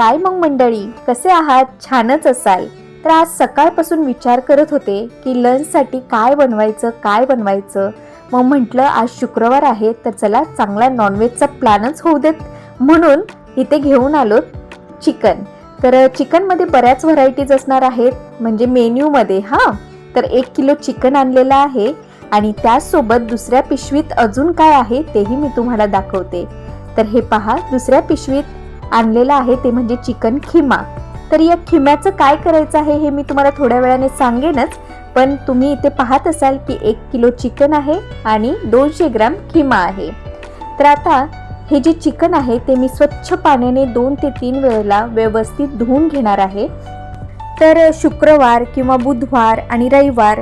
काय मग मंडळी? कसे आहात? छानच असाल. तर आज सकाळपासून विचार करत होते की लंचसाठी काय बनवायचं काय बनवायचं? मग म्हटलं आज शुक्रवार आहे तर चला चांगला नॉनव्हेजचा प्लॅनच होऊ देत. म्हणून इथे घेऊन आलो चिकन. तर चिकनमध्ये बऱ्याच व्हरायटीज असणार आहेत. म्हणजे मेन्यूमध्ये हां. तर एक किलो चिकन आणलेलं आहे. आणि त्याचसोबत दुसऱ्या पिशवीत अजून काय आहे तेही मी तुम्हाला दाखवते. तर हे पहा दुसऱ्या पिशवीत आणलेलं आहे ते म्हणजे चिकन खिमा. तर या खिम्याचं काय करायचं आहे हे मी तुम्हाला थोड्या वेळाने सांगेनच पण तुम्ही इथे पाहत असाल की एक किलो चिकन आहे आणि दोनशे ग्राम खिमा आहे. तर आता हे जे चिकन आहे ते मी स्वच्छ पाण्याने दोन ते तीन वेळेला व्यवस्थित धुवून घेणार आहे. तर शुक्रवार किंवा बुधवार आणि रविवार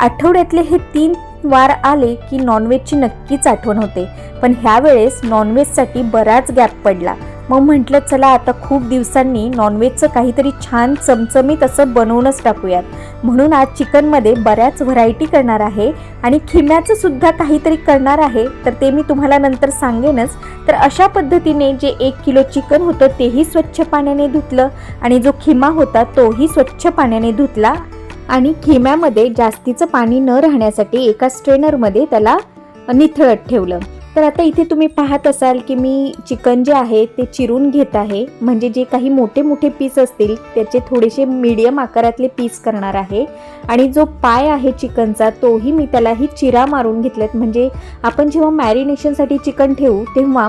आठवड्यातले हे तीन वार आले की नॉनव्हेजची नक्कीच आठवण होते पण ह्या वेळेस नॉनव्हेजसाठी बराच गॅप पडला. मग म्हटलं चला आता खूप दिवसांनी नॉनव्हेजचं काहीतरी छान चमचमीत असं बनवूनच टाकूयात. म्हणून आज चिकनमध्ये बऱ्याच व्हरायटी करणार आहे आणि खिम्याचं सुद्धा काहीतरी करणार आहे तर ते मी तुम्हाला नंतर सांगेनच. तर अशा पद्धतीने जे एक किलो चिकन होतं तेही स्वच्छ पाण्याने धुतलं आणि जो खिमा होता तोही स्वच्छ पाण्याने धुतला आणि खिम्यामध्ये जास्तीचं पाणी न राहण्यासाठी एका स्ट्रेनरमध्ये त्याला निथळत ठेवलं. तर आता इथे तुम्ही पाहत असाल की मी चिकन जे आहे ते चिरून घेत आहे. म्हणजे जे काही मोठे मोठे पीस असतील त्याचे थोडेसे मीडियम आकारातले पीस करणार आहे. आणि जो पाय आहे चिकनचा तोही मी त्यालाही चिरा मारून घेतल्यात. म्हणजे आपण जेव्हा मॅरिनेशनसाठी चिकन ठेवू तेव्हा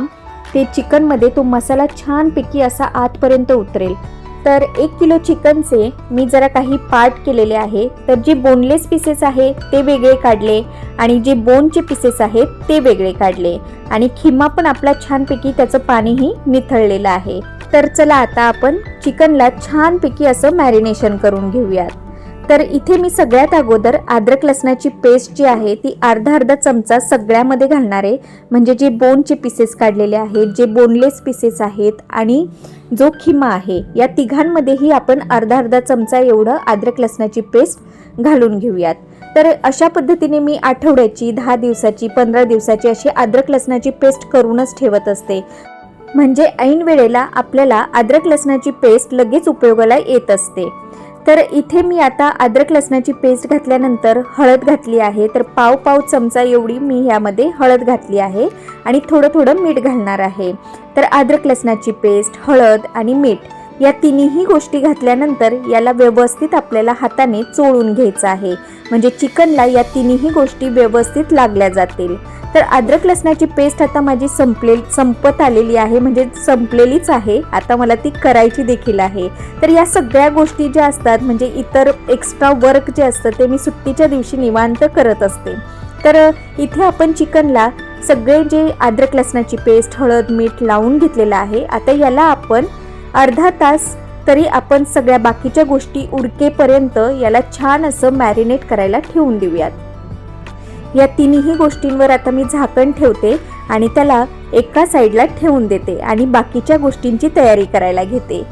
ते चिकनमध्ये तो मसाला छानपैकी असा आतपर्यंत उतरेल. तर एक किलो चिकनचे मी जरा काही पार्ट केलेले आहे. तर जे बोनलेस पीसेस आहे ते वेगळे काढले आणि जे बोनचे पीसेस आहेत ते वेगळे काढले. आणि खिमा पण आपला छानपैकी त्याचं पाणीही निथळलेलं आहे. तर चला आता आपण चिकनला छानपैकी असं मॅरिनेशन करून घेऊयात. तर इथे मी सगळ्यात अगोदर अद्रक लसणाची पेस्ट जी आहे ती अर्धा अर्धा चमचा सगळ्यामध्ये घालणार आहे. म्हणजे जे बोनचे पीसेस काढलेले आहेत जे बोनलेस पीसेस आहेत आणि जो खिमा आहे या तिघांमध्येही आपण अर्धा अर्धा चमचा एवढं अद्रक लसणाची पेस्ट घालून घेऊयात. तर अशा पद्धतीने मी आठवड्याची दहा दिवसाची पंधरा दिवसाची अशी अद्रक लसणाची पेस्ट करूनच ठेवत असते. म्हणजे ऐन वेळेला आपल्याला अद्रक लसणाची पेस्ट लगेच उपयोगाला येत असते. तर इथे मी आता अद्रक लसणाची पेस्ट घातल्यानंतर हळद घातली आहे. तर पाव पाव चमचा एवढी मी ह्यामध्ये हळद घातली आहे आणि थोडं थोडं मीठ घालणार आहे. तर अद्रक लसणाची पेस्ट हळद आणि मीठ या तिन्ही गोष्टी घातल्यानंतर याला व्यवस्थित आपल्याला हाताने चोळून घ्यायचं आहे. म्हणजे चिकनला या तिन्ही गोष्टी व्यवस्थित लागल्या जातील. तर अद्रक लसणाची पेस्ट आता माझी संपले संपत आलेली आहे म्हणजे संपलेलीच आहे. आता मला ती करायची देखील आहे. तर या सगळ्या गोष्टी ज्या असतात म्हणजे इतर एक्स्ट्रा वर्क जे असतं ते मी सुट्टीच्या दिवशी निवांत करत असते. तर इथे आपण चिकनला सगळे जे अद्रक लसणाची पेस्ट हळद मीठ लावून घेतलेलं आहे. आता याला आपण अर्धा तास तरी आपण सगळ्या बाकीच्या गोष्टी उडकेपर्यंत याला छान असं मॅरिनेट करायला ठेवून देऊयात. या तिन्ही गोष्टींवर आता मी झाकण ठेवते आणि त्याला एका साईडला ठेवून देते आणि बाकीच्या गोष्टींची तयारी करायला घेते.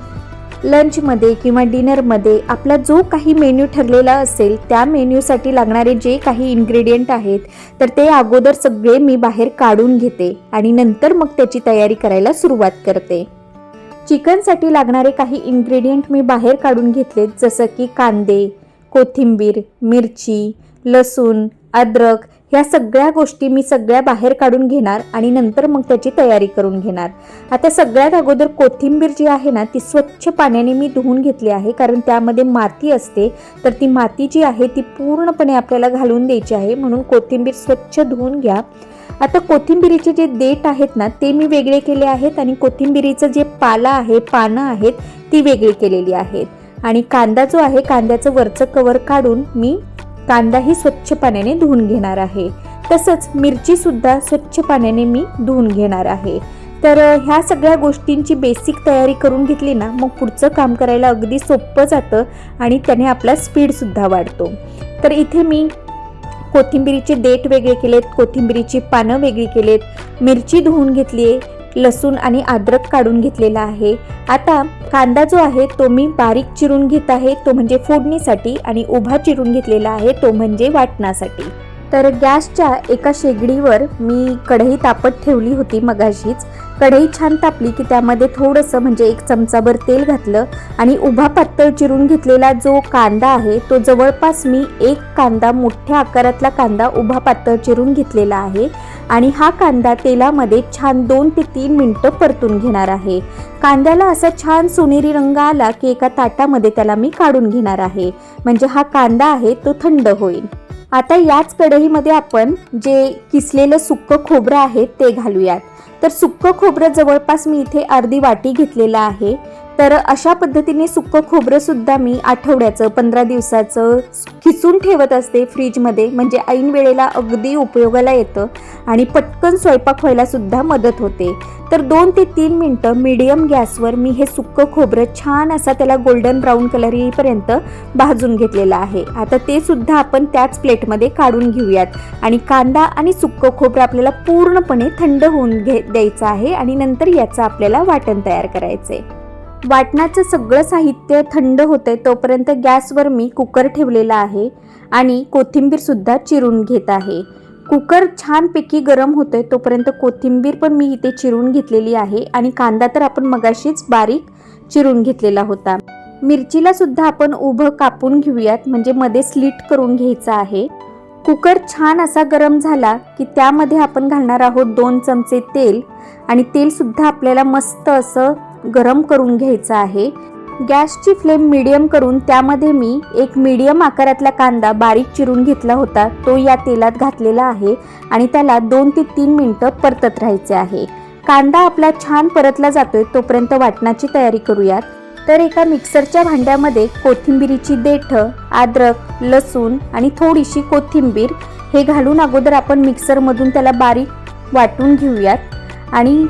लंचमध्ये किंवा डिनरमध्ये आपला जो काही मेन्यू ठरलेला असेल त्या मेन्यूसाठी लागणारे जे काही इन्ग्रेडियंट आहेत तर ते अगोदर सगळे मी बाहेर काढून घेते आणि नंतर मग त्याची तयारी करायला सुरुवात करते. चिकनसाठी लागणारे काही इन्ग्रेडियंट मी बाहेर काढून घेतलेत जसं की कांदे कोथिंबीर मिरची लसूण अद्रक ह्या सगळ्या गोष्टी मी सगळ्या बाहेर काढून घेणार आणि नंतर मग त्याची तयारी करून घेणार. आता सगळ्यात अगोदर कोथिंबीर जी आहे ना ती स्वच्छ पाण्याने मी धुवून घेतली आहे कारण त्यामध्ये माती असते. तर ती माती जी आहे ती पूर्णपणे आपल्याला घालून द्यायची आहे म्हणून कोथिंबीर स्वच्छ धुवून घ्या. आता कोथिंबिरीचे जे देठ आहेत ना ते मी वेगळे केले आहेत आणि कोथिंबिरीचं जे पाला आहे पानं आहेत ती वेगळी केलेली आहेत. आणि कांदा जो आहे कांद्याचं वरचं कवर काढून मी कांदाही स्वच्छ पाण्याने धुवून घेणार आहे. तसंच मिरचीसुद्धा स्वच्छ पाण्याने मी धुवून घेणार आहे. तर ह्या सगळ्या गोष्टींची बेसिक तयारी करून घेतली ना मग पुढचं काम करायला अगदी सोपं जातं आणि त्याने आपला स्पीडसुद्धा वाढतो. तर इथे मी कोथिंबिरीचे देठ वेगळे केलेत कोथिंबिरीची पानं वेगळी केलेत मिरची धुवून घेतली आहे लसूण आणि अद्रक काढून घेतलेला आहे. आता कांदा जो आहे तो मी बारीक चिरून घेत आहे. तो म्हणजे फोडणीसाठी आणि उभा चिरून घेतलेला आहे तो म्हणजे वाटणासाठी. तर गॅसच्या एका शेगडीवर मी कढई तापत ठेवली होती मगाशीच. कढई छान तापली की त्यामध्ये थोडंसं म्हणजे एक चमचाभर तेल घातलं आणि उभा पातळ चिरून घेतलेला जो कांदा आहे तो जवळपास मी एक कांदा मोठ्या आकारातला कांदा उभा पातळ चिरून घेतलेला आहे आणि हा कांदा तेलामध्ये छान दोन ते तीन मिनटं परतून घेणार आहे. कांद्याला असा छान सोनेरी रंग आला की एका ताटामध्ये त्याला मी काढून घेणार आहे. म्हणजे हा कांदा आहे तो थंड होईल. आता याच कढईमध्ये आपण जे किसलेलं सुक्क खोबरं आहे ते घालूयात. तर सुक्क खोबरं जवळपास मी इथे अर्धी वाटी घेतलेलं आहे. तर अशा पद्धतीने सुकं खोबरं सुद्धा मी आठवड्याचं पंधरा दिवसाचं खिचून ठेवत असते फ्रीजमध्ये. म्हणजे ऐन वेळेला अगदी उपयोगाला येतं आणि पटकन स्वयंपाक व्हायलासुद्धा मदत होते. तर दोन ते तीन मिनटं मीडियम गॅसवर मी हे सुकं खोबरं छान असा त्याला गोल्डन ब्राऊन कलर येईपर्यंत भाजून घेतलेलं आहे. आता ते सुद्धा आपण त्याच प्लेटमध्ये काढून घेऊयात. आणि कांदा आणि सुकं खोबरं आपल्याला पूर्णपणे थंड होऊन घे द्यायचं आहे आणि नंतर याचं आपल्याला वाटण तयार करायचं आहे वाटणाचं सगळं साहित्य थंड होतंय तोपर्यंत गॅसवर मी कुकर ठेवलेला आहे आणि कोथिंबीरसुद्धा चिरून घेत आहे. कुकर छानपैकी गरम होते तोपर्यंत कोथिंबीर पण मी इथे चिरून घेतलेली आहे आणि कांदा तर आपण मगाशीच बारीक चिरून घेतलेला होता. मिरचीला सुद्धा आपण उभं कापून घेऊयात म्हणजे मध्ये स्लिट करून घ्यायचं आहे. कुकर छान असा गरम झाला की त्यामध्ये आपण घालणार आहोत दोन चमचे तेल आणि तेलसुद्धा आपल्याला मस्त असं गरम करून घ्यायचं आहे. गॅसची फ्लेम मिडियम करून त्यामध्ये मी एक मीडियम आकारातला कांदा बारीक चिरून घेतला होता. तो या तेलात घातलेला आहे आणि त्याला दोन ते तीन मिनटं परतत राहायचे आहे. कांदा आपला छान परतला जातोय तोपर्यंत वाटणाची तयारी करूयात. तर एका मिक्सरच्या भांड्यामध्ये कोथिंबिरीची देठं अद्रक लसूण आणि थोडीशी कोथिंबीर हे घालून अगोदर आपण मिक्सरमधून त्याला बारीक वाटून घेऊयात. आणि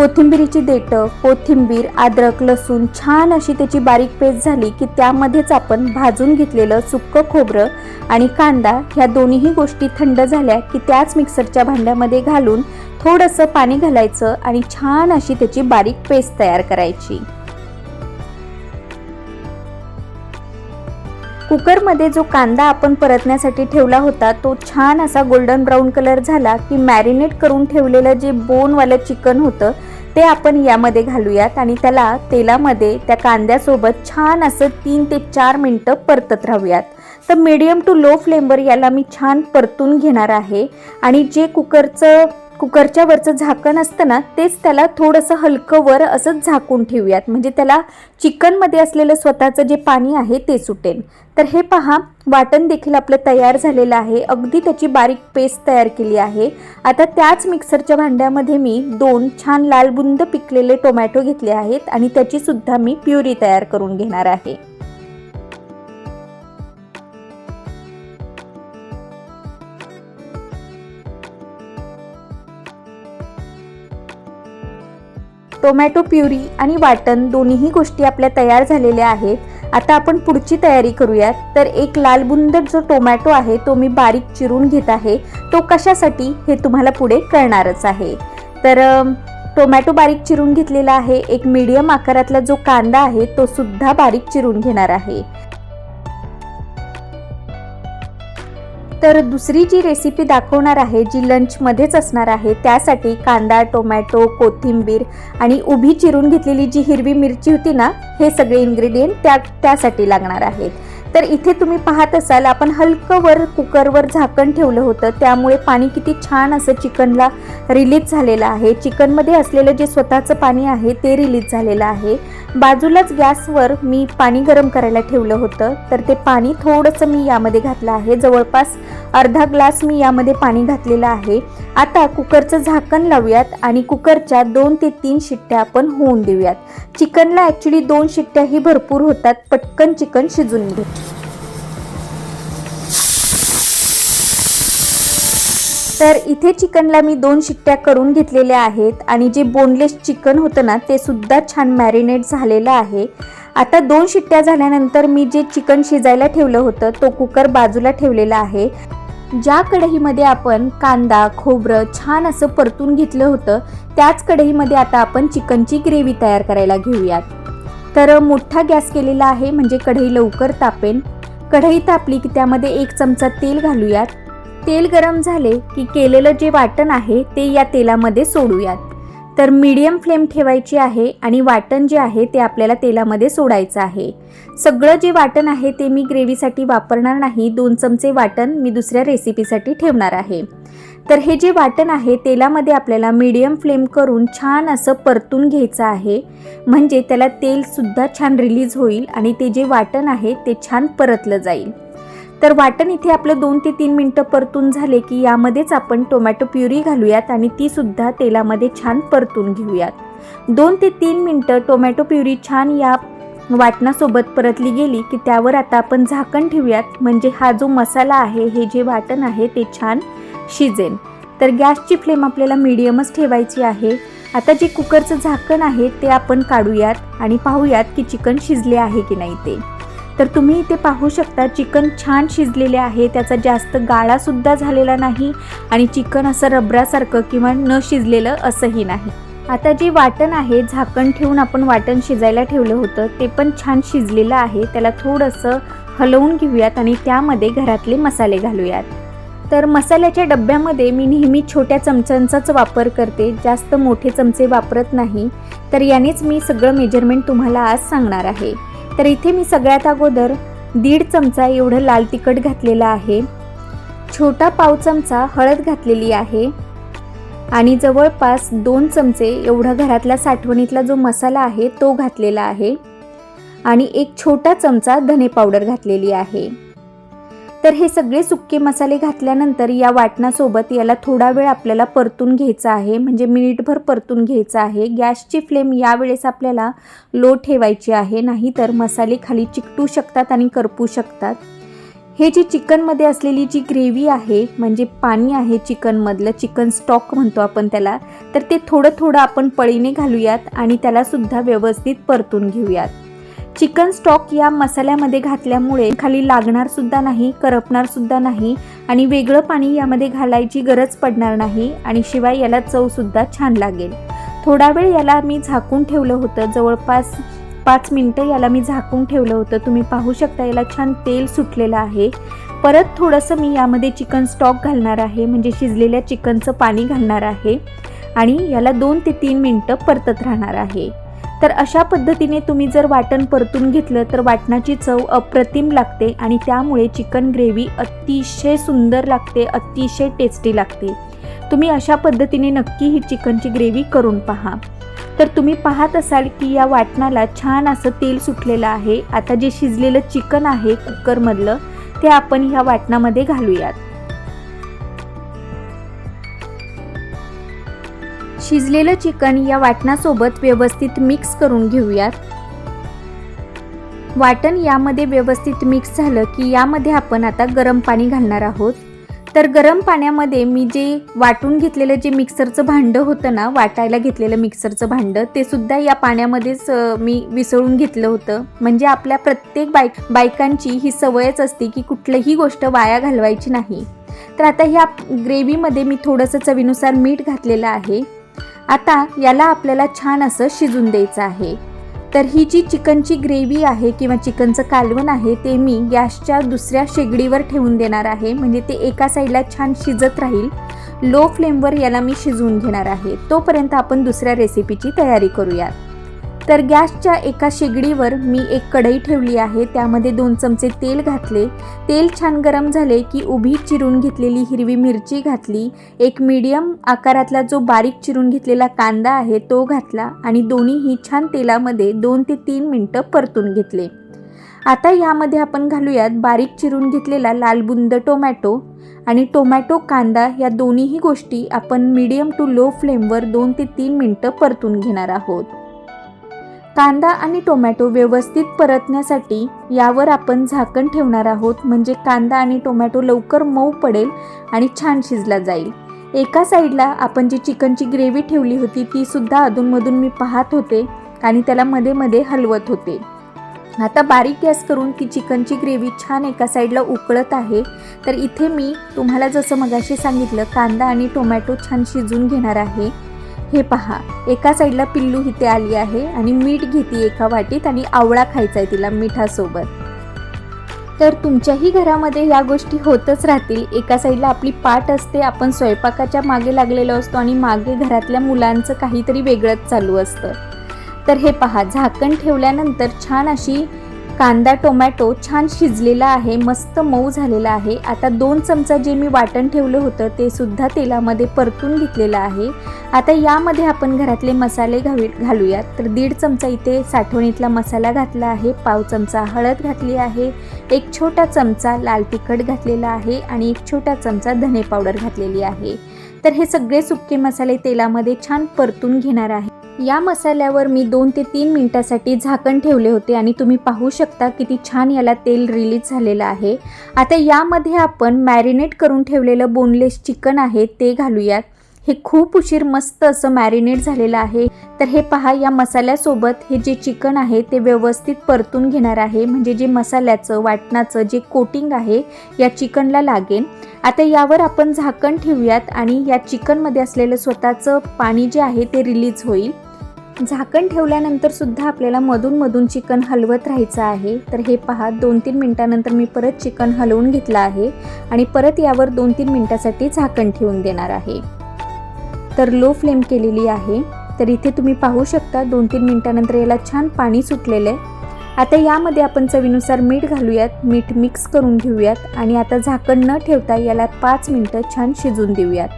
कोथिंबिरीची देठं कोथिंबीर अद्रक लसूण छान अशी त्याची बारीक पेस्ट झाली की त्यामध्येच आपण भाजून घेतलेलं सुक्कं खोबरं आणि कांदा ह्या दोन्हीही गोष्टी थंड झाल्या की त्याच मिक्सरच्या भांड्यामध्ये घालून थोडंसं पाणी घालायचं आणि छान अशी त्याची बारीक पेस्ट तयार करायची. कुकरमध्ये जो कांदा आपण परतण्यासाठी ठेवला होता तो छान असा गोल्डन ब्राऊन कलर झाला की मॅरिनेट करून ठेवलेलं जे बोनवालं चिकन होतं ते आपण यामध्ये घालूयात आणि त्याला तेलामध्ये त्या कांद्यासोबत छान असं तीन ते चार मिनटं परतत राहूयात. तर मीडियम टू लो फ्लेमवर याला मी छान परतून घेणार आहे. आणि जे कुकरचं कुकरच्या वरचं झाकण असतं ना तेच त्याला थोडंसं हलकं वर असं झाकून ठेवूयात. म्हणजे त्याला चिकनमध्ये असलेलं स्वतःचं जे पाणी आहे ते सुटेल. तर हे पहा वाटण देखील आपलं तयार झालेलं आहे. अगदी त्याची बारीक पेस्ट तयार केली आहे. आता त्याच मिक्सरच्या भांड्यामध्ये मी दोन छान लालबुंद पिकलेले टोमॅटो घेतले आहेत आणि त्याची सुद्धा मी प्युरी तयार करून घेणार आहे. टोमॅटो प्युरी आणि वाटण दोन्हीही गोष्टी आपल्या तयार झालेल्या आहेत. आता आपण पुढची तयारी करूयात. तर एक लालबुंद जो टोमॅटो आहे तो मी बारीक चिरून घेत आहे. तो कशासाठी हे तुम्हाला पुढे कळणारच आहे. तर टोमॅटो बारीक चिरून घेतलेला आहे. एक मीडियम आकारातला जो कांदा आहे तो सुद्धा बारीक चिरून घेणार आहे. तर दुसरी जी रेसिपी दाखवणार आहे जी लंचमध्येच असणार आहे त्यासाठी कांदा टोमॅटो कोथिंबीर आणि उभी चिरून घेतलेली जी हिरवी मिरची होती ना हे सगळे इन्ग्रेडियंट त्या त्यासाठी लागणार आहेत. तर इथे तुम्ही पाहत असाल आपण हलकं वर कुकरवर झाकण ठेवलं होतं. त्यामुळे पाणी किती छान असं चिकनला रिलीज झालेलं आहे. चिकनमध्ये असलेलं जे स्वतःचं पाणी आहे ते रिलीज झालेलं आहे. बाजूलाच गॅसवर मी पाणी गरम करायला ठेवलं होतं. तर ते पाणी थोडंसं मी यामध्ये घातलं आहे. जवळपास अर्धा ग्लास मी यामध्ये पाणी घातलेलं आहे. आता कुकरचं झाकण लावूयात आणि कुकरच्या दोन ते तीन शिट्ट्या आपण होऊन देऊयात. चिकनला ॲक्च्युली दोन शिट्ट्याही भरपूर होतात. पटकन चिकन शिजून घेऊ तर इथे चिकनला मी दोन शिट्ट्या करून घेतलेल्या आहेत आणि जे बोनलेस चिकन होतं ना ते सुद्धा छान मॅरिनेट झालेलं आहे. आता दोन शिट्ट्या झाल्यानंतर मी जे चिकन शिजायला ठेवलं होतं तो कुकर बाजूला ठेवलेला आहे. ज्या कढईमध्ये आपण कांदा खोबरं छान असं परतून घेतलं होतं त्याच कढईमध्ये आता आपण चिकनची ग्रेव्ही तयार करायला घेऊयात. तर मोठा गॅस केलेला आहे म्हणजे कढई लवकर तापेन. कढई तापली की त्यामध्ये एक चमचा तेल घालूयात. तेल गरम झाले की केलेलं जे वाटण आहे ते या तेलामध्ये सोडूयात. तर मीडियम फ्लेम ठेवायची आहे आणि वाटण जे आहे ते आपल्याला तेलामध्ये सोडायचं आहे. सगळं जे वाटण आहे ते मी ग्रेव्हीसाठी वापरणार नाही दोन चमचे वाटण मी दुसऱ्या रेसिपीसाठी ठेवणार आहे. तर हे जे वाटण आहे तेलामध्ये आपल्याला मीडियम फ्लेम करून छान असं परतून घ्यायचं आहे. म्हणजे त्याला तेलसुद्धा छान रिलीज होईल आणि ते जे वाटण आहे ते छान परतलं जाईल. तर वाटण इथे आपलं दोन ते तीन मिनटं परतून झाले की यामध्येच आपण टोमॅटो प्युरी घालूयात आणि ती सुद्धा तेलामध्ये छान परतून घेऊयात. दोन ते तीन मिनटं टोमॅटो प्युरी छान या वाटणासोबत परतली गेली की त्यावर आता आपण झाकण ठेवूयात. म्हणजे हा जो मसाला आहे हे जे वाटण आहे ते छान शिजेल. तर गॅसची फ्लेम आपल्याला मीडियमच ठेवायची आहे. आता जे कुकरचं झाकण आहे ते आपण काढूयात आणि पाहूयात की चिकन शिजले आहे की नाही ते. तर तुम्ही इथे पाहू शकता चिकन छान शिजलेले आहे त्याचा जास्त गाळासुद्धा झालेला नाही आणि चिकन असं रबरासारखं किंवा न शिजलेलं असंही नाही. आता जे वाटण आहे झाकण ठेवून आपण वाटण शिजायला ठेवलं होतं ते पण छान शिजलेलं आहे त्याला थोडंसं हलवून घेऊयात आणि त्यामध्ये घरातले मसाले घालूयात. तर मसाल्याच्या डब्यामध्ये मी नेहमी छोट्या चमच्यांचाच वापर करते जास्त मोठे चमचे वापरत नाही तर यानेच मी सगळं मेजरमेंट तुम्हाला आज सांगणार आहे. तर इथे मी सगळ्यात अगोदर दीड चमचा एवढं लाल तिखट घातलेलं आहे. छोटा पाव चमचा हळद घातलेली आहे. आणि जवळपास दोन चमचे एवढा घरातला साठवणीतला जो मसाला आहे तो घातलेला आहे. आणि एक छोटा चमचा धने पावडर घातलेली आहे. तर हे सगळे सुके मसाले घातल्यानंतर या वाटणासोबत याला थोडा वेळ आपल्याला परतून घ्यायचा आहे. म्हणजे मिनिटभर परतून घ्यायचा आहे. गॅसची फ्लेम यावेळेस आपल्याला लो ठेवायची आहे. नाहीतर मसाले खाली चिकटू शकतात आणि करपू शकतात. हे जी चिकनमध्ये असलेली जी ग्रेव्ही आहे म्हणजे पाणी आहे चिकनमधलं चिकन स्टॉक म्हणतो आपण त्याला तर ते थोडं थोडं आपण पळीने घालूयात आणि त्यालासुद्धा व्यवस्थित परतून घेऊयात. चिकन स्टॉक या मसाल्यामध्ये घातल्यामुळे खाली लागणार सुद्धा नाही करपणार सुद्धा नाही आणि वेगळं पाणी यामध्ये घालायची गरज पडणार नाही आणि शिवाय याला चवसुद्धा छान लागेल. थोडा वेळ याला मी झाकून ठेवलं होतं. जवळपास पाच मिनटं याला मी झाकून ठेवलं होतं. तुम्ही पाहू शकता याला छान तेल सुटलेलं आहे. परत थोडंसं मी यामध्ये चिकन स्टॉक घालणार आहे. म्हणजे शिजलेल्या चिकनचं पाणी घालणार आहे आणि याला दोन ते तीन मिनटं परतत राहणार आहे. तर अशा पद्धतीने तुम्ही जर वाटण परतून घेतलं तर वाटणाची चव अप्रतिम लागते आणि त्यामुळे चिकन ग्रेव्ही अतिशय सुंदर लागते अतिशय टेस्टी लागते. तुम्ही अशा पद्धतीने नक्की ही चिकनची ग्रेव्ही करून पहा. तर तुम्ही पाहत असाल की या वाटणाला छान असं तेल सुटलेलं आहे. आता जे शिजलेलं चिकन आहे कुकरमधलं ते आपण ह्या वाटणामध्ये घालूयात. शिजलेलं चिकन या वाटणासोबत व्यवस्थित मिक्स करून घेऊयात. वाटण यामध्ये व्यवस्थित मिक्स झालं की यामध्ये आपण आता गरम पाणी घालणार आहोत. तर गरम पाण्यामध्ये मी जे वाटून घेतलेलं जे मिक्सरचं भांडं होतं ना वाटायला घेतलेलं मिक्सरचं भांडं ते सुद्धा या पाण्यामध्येच मी विसळून घेतलं होतं. म्हणजे आपल्या प्रत्येक बाय बायकांची ही सवयच असते की कुठलीही गोष्ट वाया घालवायची नाही. तर आता ह्या ग्रेव्हीमध्ये मी थोडंसं चवीनुसार मीठ घातलेलं आहे. आता याला आपल्याला छान असं शिजून द्यायचं आहे. तर ही जी चिकनची ग्रेव्ही आहे किंवा चिकनचं कालवण आहे ते मी गॅसच्या दुसऱ्या शेगडीवर ठेवून देणार आहे. म्हणजे ते एका साईडला छान शिजत राहील. लो फ्लेमवर याला मी शिजवून घेणार आहे. तोपर्यंत आपण दुसऱ्या रेसिपीची तयारी करूयात. तर गॅसच्या एका शेगडीवर मी एक कढई ठेवली आहे. त्यामध्ये दोन चमचे तेल घातले. तेल छान गरम झाले की उभी चिरून घेतलेली हिरवी मिरची घातली. एक मीडियम आकारातला जो बारीक चिरून घेतलेला कांदा आहे तो घातला आणि दोन्हीही छान तेलामध्ये दोन ते तीन मिनटं परतून घेतले. आता यामध्ये आपण घालूयात बारीक चिरून घेतलेला लालबुंद टोमॅटो आणि टोमॅटो कांदा. या दोन्हीही गोष्टी आपण मीडियम टू लो फ्लेमवर दोन ते तीन मिनटं परतून घेणार आहोत. कांदा आणि टोमॅटो व्यवस्थित परतण्यासाठी यावर आपण झाकण ठेवणार आहोत. म्हणजे कांदा आणि टोमॅटो लवकर मऊ पडेल आणि छान शिजला जाईल. एका साईडला आपण जी चिकनची ग्रेव्ही ठेवली होती ती सुद्धा अधूनमधून मी पाहत होते आणि त्याला मध्ये मध्ये हलवत होते. आता बारीक गॅस करून ती चिकनची ग्रेव्ही छान एका साईडला उकळत आहे. तर इथे मी तुम्हाला जसं मगाशी सांगितलं कांदा आणि टोमॅटो छान शिजून घेणार आहे. हे पहा एका साईडला पिल्लू इथे आली आहे आणि मीठ घेते एका वाटीत आणि आवळा खायचा आहे तिला मिठासोबत. तर तुमच्याही घरामध्ये या गोष्टी होतच राहतील. एका साईडला आपली पाठ असते आपण स्वयंपाकाच्या मागे लागलेलो असतो आणि मागे घरातल्या मुलांचं काहीतरी वेगळंच चालू असतं. तर हे पहा झाकण ठेवल्यानंतर छान अशी कांदा टोमॅटो छान शिजलेला आहे मस्त मऊ झालेला आहे. आता दोन चमचा जे मी वाटण ठेवलं होतं ते सुद्धा तेलामध्ये परतून घेतलेलं आहे. आता यामध्ये आपण घरातले मसाले घावी घालूयात. तर दीड चमचा इथे साठवणीतला मसाला घातला आहे पाव चमचा हळद घातली आहे एक छोटा चमचा लाल तिखट घातलेला आहे आणि एक छोटा चमचा धने पावडर घातलेली आहे. तर हे सगळे सुके मसाले तेलामध्ये छान परतून घेणार आहे. या मसाल्यावर मी दोन ते तीन मिनटासाठी झाकण ठेवले होते आणि तुम्ही पाहू शकता किती छान याला तेल रिलीज झालेलं आहे. आता यामध्ये आपण मॅरिनेट करून ठेवलेलं बोनलेस चिकन आहे ते घालूयात. हे खूप उशीर मस्त असं मॅरिनेट झालेलं आहे. तर हे पहा या मसाल्यासोबत हे जे चिकन आहे ते व्यवस्थित परतून घेणार आहे. म्हणजे जे मसाल्याचं वाटणाचं जे कोटिंग आहे या चिकनला लागेल. आता यावर आपण झाकण ठेवूयात आणि या चिकनमध्ये असलेलं स्वतःचं पाणी जे आहे ते रिलीज होईल. झाकण ठेवल्यानंतर सुद्धा आपल्याला मधून मधून चिकन हलवत राहायचं आहे. तर हे पहा दोन तीन मिनटानंतर मी परत चिकन हलवून घेतलं आहे आणि परत यावर दोन तीन मिनटासाठी झाकण ठेवून देणार आहे. तर लो फ्लेम केलेली आहे. तर इथे तुम्ही पाहू शकता दोन तीन मिनटानंतर याला छान पाणी सुटलेलं आहे. आता यामध्ये आपण चवीनुसार मीठ घालूयात. मीठ मिक्स करून घेऊयात आणि आता झाकण न ठेवता याला पाच मिनटं छान शिजून देऊयात.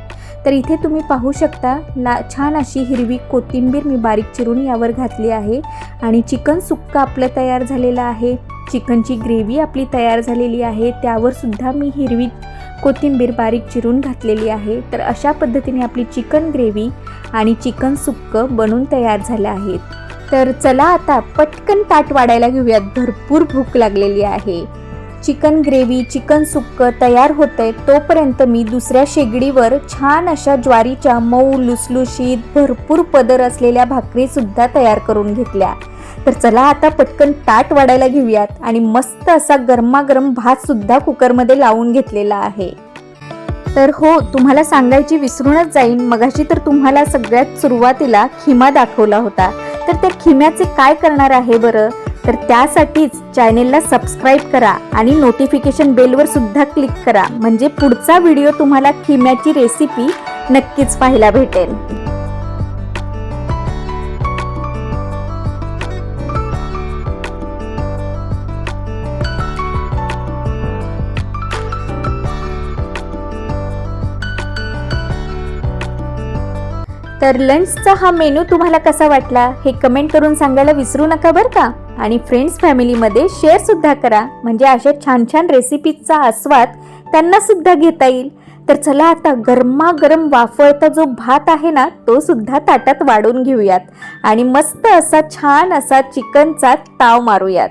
तर इथे तुम्ही पाहू शकता ला छान अशी हिरवी कोथिंबीर मी बारीक चिरून यावर घातली आहे. आणि चिकन सुक्का आपलं तयार झालेलं आहे. चिकनची ग्रेव्ही आपली तयार झालेली आहे. त्यावर सुद्धा मी हिरवी कोथिंबीर बारीक चिरून घातलेली आहे. तर अशा पद्धतीने आपली चिकन ग्रेव्ही आणि चिकन सुक्कं बनून तयार झालं आहेत. तर चला आता पटकन ताट वाढायला घेऊयात. भरपूर भूक लागलेली आहे. चिकन ग्रेव्ही चिकन सुक्क तयार होतंय तोपर्यंत मी दुसऱ्या शेगडीवर छान अशा ज्वारीच्या मऊ लुसलुशीत भरपूर पदर असलेल्या भाकरी सुद्धा तयार करून घेतल्या. तर चला आता पटकन ताट वाढायला घेऊयात आणि मस्त असा गरमागरम भात सुद्धा कुकरमध्ये लावून घेतलेला आहे. तर हो तुम्हाला सांगायची विसरूनच जाईन मगाशी तर तुम्हाला सगळ्यात सुरुवातीला खिमा दाखवला होता. तर त्या खिम्याचे काय करणार आहे बरं? तर त्यासाठीच चॅनेलला सबस्क्राईब करा आणि नोटिफिकेशन बेलवर सुद्धा क्लिक करा. म्हणजे पुढचा व्हिडिओ तुम्हाला खिम्याची रेसिपी नक्कीच पाहायला भेटेल. तर लंचचा हा मेनू तुम्हाला कसा वाटला हे कमेंट करून सांगायला विसरू नका बरं का? आणि फ्रेंड्स फॅमिलीमध्ये शेअर सुद्धा करा. म्हणजे अशा छान छान रेसिपीजचा आस्वाद त्यांना सुद्धा घेता येईल. तर चला आता गरमागरम वाफळता जो भात आहे ना तो सुद्धा ताटात वाढून घेऊयात. आणि मस्त असा छान असा चिकनचा ताव मारूयात.